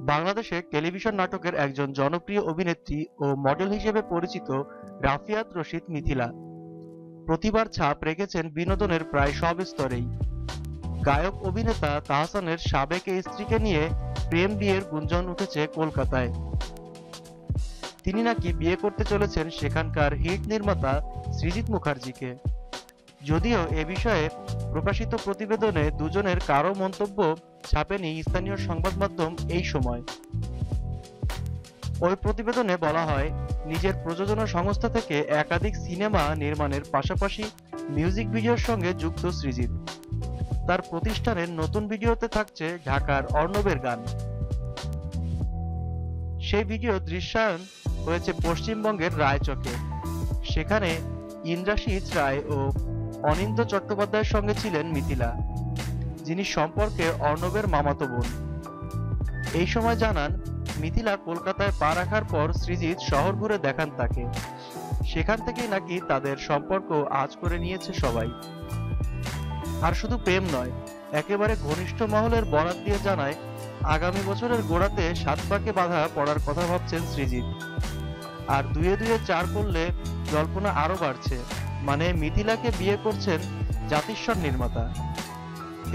বাংলাদেশে টেলিভিশন নাটকের একজন জনপ্রিয় অভিনেত্রী ও মডেল হিসেবে পরিচিত রাফিয়াত রশিদ মিথিলা। প্রতিবার ছাপ রেখেছেন বিনোদনের প্রায় সব স্তরেই। গায়ক অভিনেতা তাহসানের সাবেক স্ত্রীকে নিয়ে প্রেম বিয়ের গুঞ্জন উঠেছে কলকাতায়। তিনি নাকি বিয়ে করতে চলেছেন সেখানকার হিট নির্মাতা সৃজিত মুখার্জিকে। যদিও এ বিষয়ে প্রকাশিত প্রতিবেদনে দুজনের কারও মন্তব্য ছাপেনি স্থানীয় সংবাদ মাধ্যম এই সময়। ওই প্রতিবেদনে বলা হয়, নিজের প্রযোজনা সংস্থা থেকে একাধিক সিনেমা নির্মাণের পাশাপাশি মিউজিক ভিডিওর সঙ্গে যুক্ত সৃজিত। তার প্রতিষ্ঠানের নতুন ভিডিওতে থাকছে ঢাকার অর্ণবের গান। সেই ভিডিও দৃশ্যায়ন হয়েছে পশ্চিমবঙ্গের রায়চকে। সেখানে ইন্দ্রাশিস রায় ও অনিন্দ চট্টোপাধ্যায়ের সঙ্গে ছিলেন মিথিলা, যিনি সম্পর্কে অর্ণবের মামাতো বোন। এই সময় জানান, মিথিলা কলকাতায় পা রাখার পর সৃজিত শহর ঘুরে দেখান তাকে। সেখান থেকেই নাকি তাদের সম্পর্ক আজ করে নিয়েছে সবাই। আর শুধু প্রেম নয়, একেবারে ঘনিষ্ঠ মহলের বরাত দিয়ে জানায়, আগামী বছরের গোড়াতে সাত পাকে বাধা পড়ার কথা ভাবছেন সৃজিত আর দুয়ে দুয়ে চার করলে জল্পনা আরও বাড়ছে। মানে মিথিলাকে বিয়ে করছেন জাতিস্বর নির্মাতা।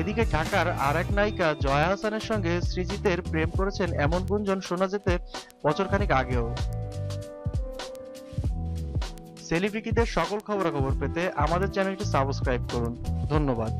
এদিকে ঢাকার আর এক নায়িকা জয়া হাসানের সঙ্গে সৃজিতের প্রেম করেছেন এমন গুঞ্জন শোনা যেতে বছরখানিক আগেও। সেলিব্রিটিদের সকল খবরাখবর পেতে আমাদের চ্যানেলটি সাবস্ক্রাইব করুন। ধন্যবাদ।